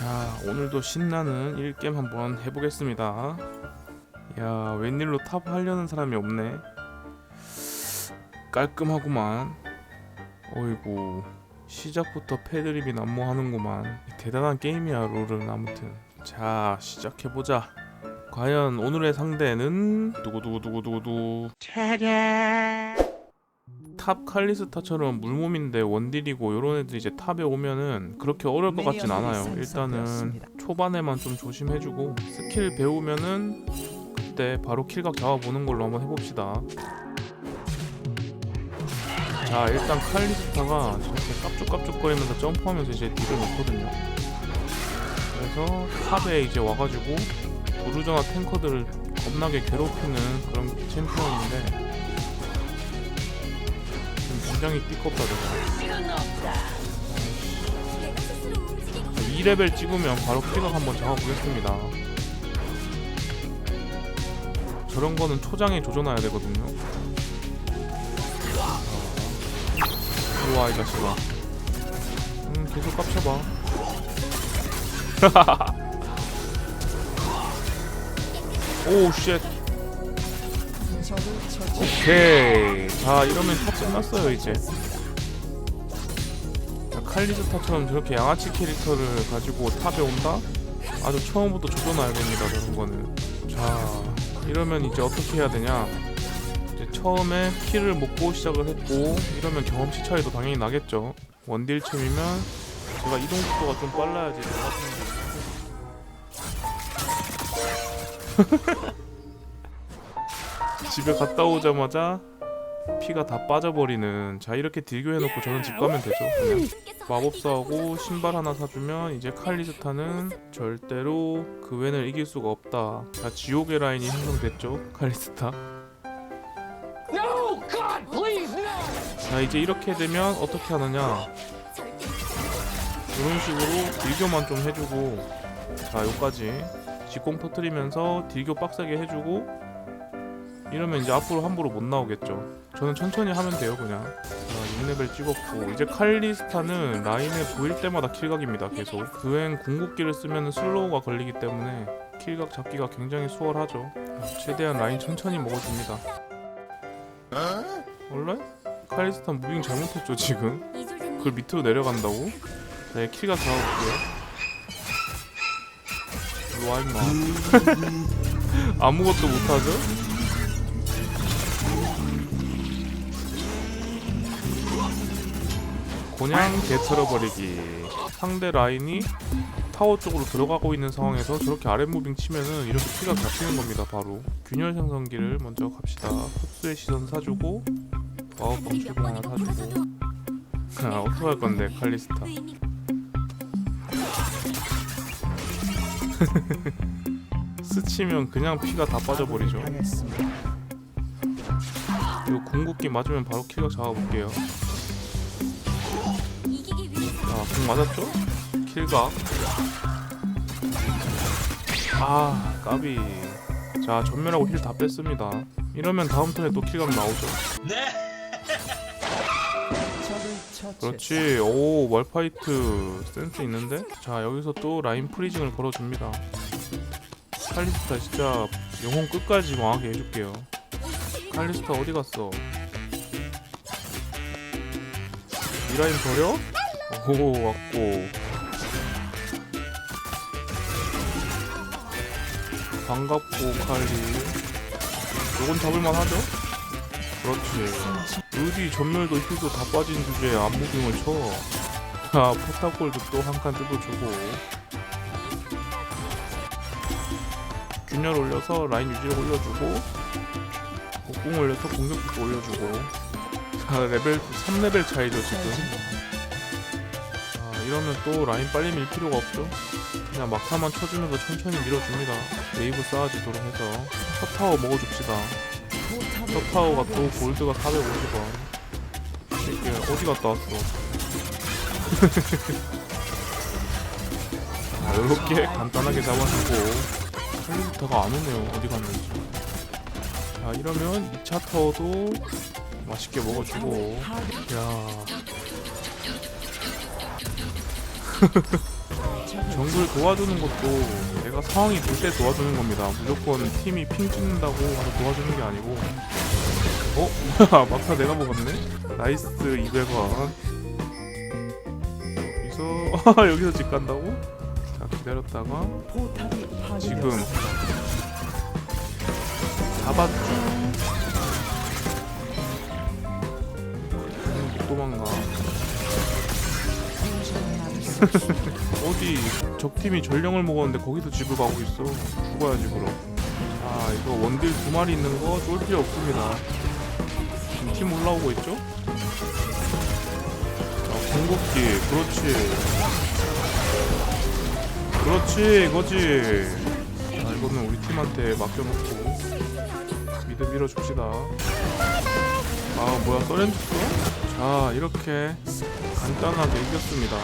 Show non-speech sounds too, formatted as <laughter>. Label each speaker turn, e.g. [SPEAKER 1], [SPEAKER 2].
[SPEAKER 1] 자 오늘도 신나는 1게임 한번 해보겠습니다. 야 웬일로 탑 하려는 사람이 없네. 깔끔하구만. 어이구 시작부터 패드립이 난무하는구만. 대단한 게임이야 롤은 아무튼. 자 시작해보자. 과연 오늘의 상대는? 두구두구두구두구두 탑 칼리스타처럼 물몸인데 원딜이고 요런 애들이 이제 탑에 오면은 그렇게 어려울 것 같진 않아요. 일단은 초반에만 좀 조심해주고 스킬 배우면은 그때 바로 킬각 잡아보는 걸로 한번 해봅시다. 자 일단 칼리스타가 저렇게 깝죽깝죽거리면서 점프하면서 이제 딜을 넣거든요. 그래서 탑에 이제 와가지고 부르저나 탱커들을 겁나게 괴롭히는 그런 챔피언인데 좀 굉장히 띠껍다 저거 2레벨 찍으면 바로 킬각 한번 잡아보겠습니다. 저런 거는 초장에 조져놔야 되거든요. 일로와 이 자식아. 음 계속 깝쳐봐. <laughs> 오우 쉣 오케이. 자 이러면 다 끝났어요 이제. 자, 칼리스타처럼 저렇게 양아치 캐릭터를 가지고 탑에 온다? 아주 처음부터 조져놔야 됩니다 저런 거는. 자 이러면 이제 어떻게 해야 되냐? 이제 처음에 키를 먹고 시작을 했고 이러면 경험치 차이도 당연히 나겠죠. 원딜챔이면 제가 이동 속도가 좀 빨라야지 나가주는 게 집에 갔다 오자마자 피가 다 빠져버리는 자 이렇게 딜교해놓고 저는 집 가면 되죠. 그냥 마법사하고 신발 하나 사주면 이제 칼리스타는 절대로 그 웬을 이길 수가 없다. 자 지옥의 라인이 형성됐죠 칼리스타! 자 이제 이렇게 되면 어떻게 하느냐? 이런 식으로 딜교만 좀 해주고 자 요까지. 직공 터트리면서 딜교 빡세게 해주고 이러면 이제 앞으로 함부로 못 나오겠죠. 저는 천천히 하면 돼요 그냥. 자 6레벨 찍었고 이제 칼리스타는 라인에 보일 때마다 킬각입니다 계속. 그엔 궁극기를 쓰면 슬로우가 걸리기 때문에 킬각 잡기가 굉장히 수월하죠. 최대한 라인 천천히 먹어줍니다. 원래? 칼리스타 무빙 잘못했죠 지금? 그걸 밑으로 내려간다고? 네 킬각 잡아볼게요. 일로와 임마. <laughs> 아무것도 못하죠? 그냥 개털어버리기. 상대 라인이 타워 쪽으로 들어가고 있는 상황에서 저렇게 아랫 무빙 치면은 이렇게 피가 잡히는 겁니다 바로. 균열 생성기를 먼저 갑시다. 흡수의 시선 사주고 마법방 출구 하나 사주고. 아 어떡할 건데 칼리스타. <laughs> 스치면 그냥 피가 다 빠져버리죠. 이거 궁극기 맞으면 바로 킬각 잡아볼게요 맞았죠? 킬각. 아, 까비. 자, 전멸하고 힐 다 뺐습니다. 이러면 다음 턴에 또 킬각 나오죠. 그렇지. 오, 월파이트 센스 있는데? 자, 여기서 또 라인 프리징을 걸어줍니다. 칼리스타 진짜 영혼 끝까지 망하게 해줄게요. 칼리스타 어디 갔어? 이 라인 버려? 오 왔고. 반갑고 칼리. 요건 잡을만 하죠? 그렇지. 루디 전멸도 힐도 다 빠진 주제에 안무빙을 쳐. 자, 포탑골도 또 한 칸 뜯어주고. 균열 올려서 라인 유지력 올려주고 곡궁 올려서 공격도 올려주고. 자 레벨 3레벨 차이죠 지금. 아, 이러면 또 라인 빨리 밀 필요가 없죠. 그냥 막타만 쳐주면서 천천히 밀어줍니다. 웨이브 쌓아지도록 해서 첫 타워 먹어줍시다. 첫 타워가 또 골드가 450원. 이게 어디 갔다 왔어? 자, <laughs> 이렇게 간단하게 잡아주고 칼리스타가 안 오네요. 어디 갔는지. 자, 이러면 2차 타워도 맛있게 먹어주고 야 <laughs> 정글 도와주는 것도 내가 상황이 될때 도와주는 겁니다. 무조건 팀이 핑 찍는다고 하서 도와주는 게 아니고. 어? <laughs> 막타 내가 먹었네? 나이스 200원. 여기서 <laughs> 여기서 집 간다고? 자 기다렸다가 지금. 잡았죠. <laughs> 어디 적팀이 전령을 먹었는데 거기서 집을 가고 있어. 죽어야지 그럼. 자 이거 원딜 두 마리 있는 거 쫄 필요 없습니다. 지금 팀 올라오고 있죠? 자 궁극기 그렇지. 그렇지 이거지. 자 이거는 우리 팀한테 맡겨놓고 미드 밀어줍시다. 아 뭐야 써렌tus어? 자 이렇게 간단하게 이겼습니다.